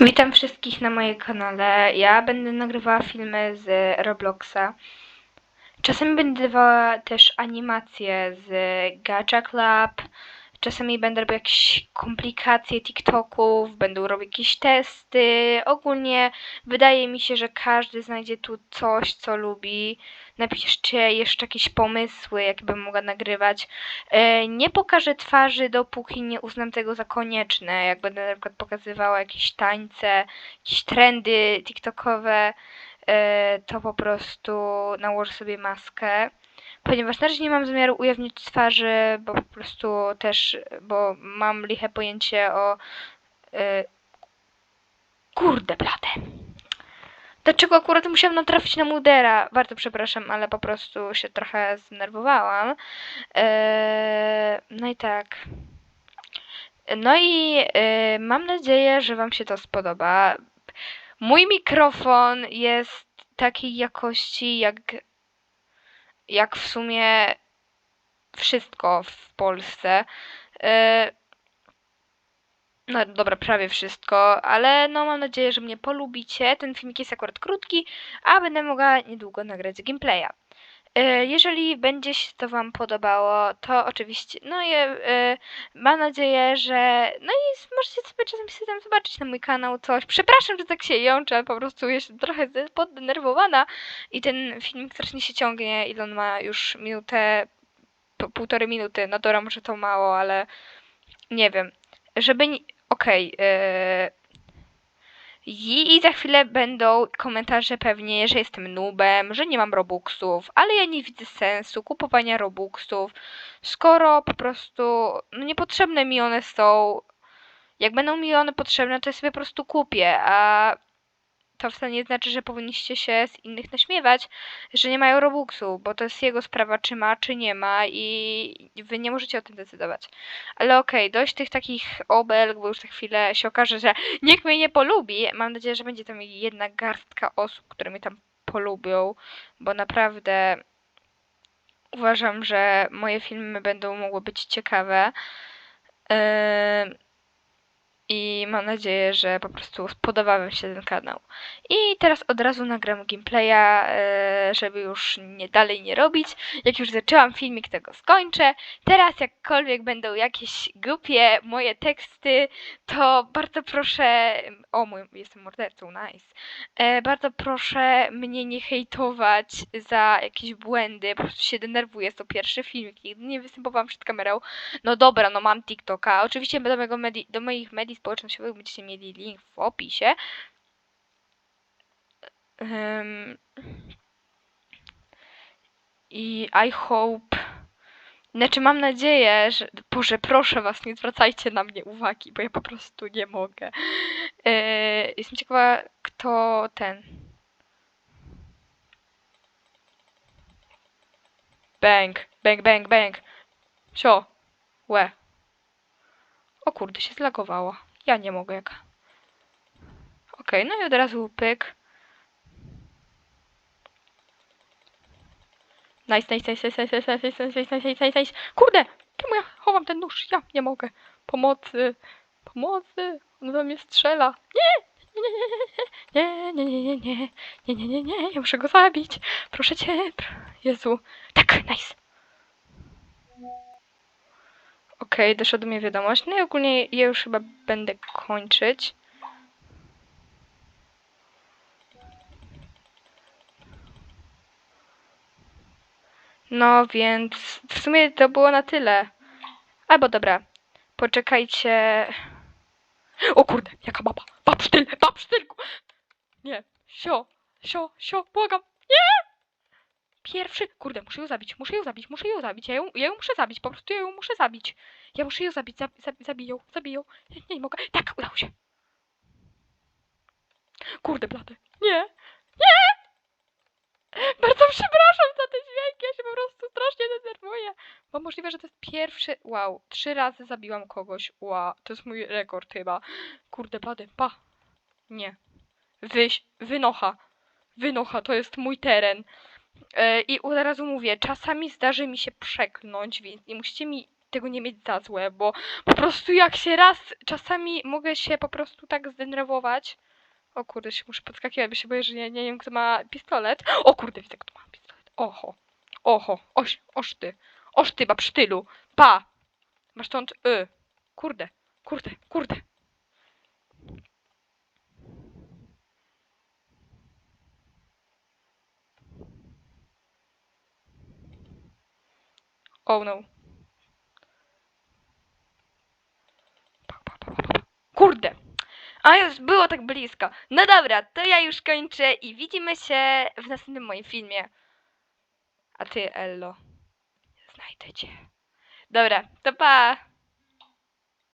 Witam wszystkich na moim kanale. Ja będę nagrywała filmy z Robloxa. Czasami będę dawała też animacje z Gacha Club. Czasami będę robił jakieś komplikacje TikToków, będę robił jakieś testy. Ogólnie wydaje mi się, że każdy znajdzie tu coś, co lubi. Napiszcie jeszcze jakieś pomysły, jakie bym mogła nagrywać. E, Nie pokażę twarzy, dopóki nie uznam tego za konieczne. Jak będę na przykład pokazywała jakieś tańce, jakieś trendy TikTokowe, e, to po prostu nałożę sobie maskę. Ponieważ na razie nie mam zamiaru ujawnić twarzy, bo po prostu też, bo mam liche pojęcie o... e, Kurde blade. Dlaczego akurat musiałam natrafić na Mudera? Bardzo przepraszam, ale po prostu się trochę zdenerwowałam. Eee, no i tak. No i e, mam nadzieję, że Wam się to spodoba. Mój mikrofon jest takiej jakości, jak, jak w sumie wszystko w Polsce. E, no dobra, prawie wszystko, ale no mam nadzieję, że mnie polubicie. Ten filmik jest akurat krótki, a będę mogła niedługo nagrać gameplaya. E, Jeżeli będzie się to Wam podobało, to oczywiście, no i e, mam nadzieję, że, no i możecie sobie czasem sobie tam zobaczyć na mój kanał coś. Przepraszam, że tak się jączę, po prostu jestem trochę poddenerwowana i ten filmik strasznie się ciągnie, ile on ma już minutę, półtorej minuty, no dobra, może to mało, ale nie wiem, żeby, okej, e, i, I za chwilę będą komentarze pewnie, że jestem noobem, że nie mam robuxów, ale ja nie widzę sensu kupowania robuxów, skoro po prostu no niepotrzebne mi one są. Jak będą mi one potrzebne, to ja sobie po prostu kupię, a to wcale nie znaczy, że powinniście się z innych naśmiewać, że nie mają robuxu, bo to jest jego sprawa, czy ma, czy nie ma i wy nie możecie o tym decydować. Ale okej, dość tych takich obelg, bo już za chwilę się okaże, że nikt mnie nie polubi. Mam nadzieję, że będzie tam jedna garstka osób, które mnie tam polubią, bo naprawdę uważam, że moje filmy będą mogły być ciekawe. Yy, I mam nadzieję, że po prostu spodoba Wam się ten kanał. I teraz od razu nagram gameplaya, yy, żeby już nie dalej nie robić. Jak już zaczęłam filmik, to go skończę. Teraz jakkolwiek będą jakieś głupie moje teksty, to bardzo proszę... O, mój, jestem mordercą, nice. E, bardzo proszę mnie nie hejtować za jakieś błędy, po prostu się denerwuję, jest to pierwszy filmik, nigdy nie występowałam przed kamerą. No dobra, no mam TikToka, oczywiście do, medi- do moich mediów społecznościowych będziecie mieli link w opisie. Em, I I hope... Znaczy mam nadzieję, że... Boże, proszę was, nie zwracajcie na mnie uwagi, bo ja po prostu nie mogę. E, jestem ciekawa, kto ten... Bang, bang, bang, bang. Sio. Łe. Kurde, się zlagowała. Ja nie mogę jak. Okej, no i od razu pyk. Nice, nice, nice, nice, nice, nice, nice, nice, nice, nice, nice, nice. Kurde! Czemu ja chowam ten nóż? Ja nie mogę. Pomocy. Pomocy. On we mnie strzela. Nie! Nie, nie, nie, nie, nie, nie, nie, nie, nie, ja muszę go zabić. Proszę cię. Jezu. Tak, nice. Okej, doszła do mnie wiadomość. No i ogólnie ja już chyba będę kończyć. No więc w sumie to było na tyle. Albo dobra, poczekajcie. O kurde, jaka baba. Babsztyl, babsztylku. Nie, sio, sio, sio, błagam. Nie! Pierwszy, kurde, muszę ją zabić, muszę ją zabić, muszę ją zabić. Ja ją, ja ją muszę zabić, po prostu ja ją muszę zabić. Ja muszę ją zabić, zab, zab, zabiję ją, zabiję ją. Nie, nie mogę. Tak, udało się. Kurde, blady. Nie, nie! Bardzo przepraszam za te dźwięki, ja się po prostu strasznie denerwuję. Bo możliwe, że to jest pierwszy... Wow, trzy razy zabiłam kogoś. Wow, to jest mój rekord chyba. Kurde, blady, pa. Nie. Wyś, wynocha. Wynocha, to jest mój teren. E, I od razu mówię, czasami zdarzy mi się przeklnąć, więc nie musicie mi tego nie mieć za złe, bo po prostu jak się raz, czasami mogę się po prostu tak zdenerwować. O kurde, się muszę podskakiwać, bo się boję, że nie, nie wiem, kto ma pistolet. O kurde, widzę, kto ma pistolet. Oho, oho, oś, oż ty, oż ty, babsztylu, pa! Masz stąd, y, kurde, kurde, kurde. Oh no. Kurde! A już było tak blisko. No dobra, to ja już kończę i widzimy się w następnym moim filmie. A ty, Ello, znajdę cię. Dobra, to pa!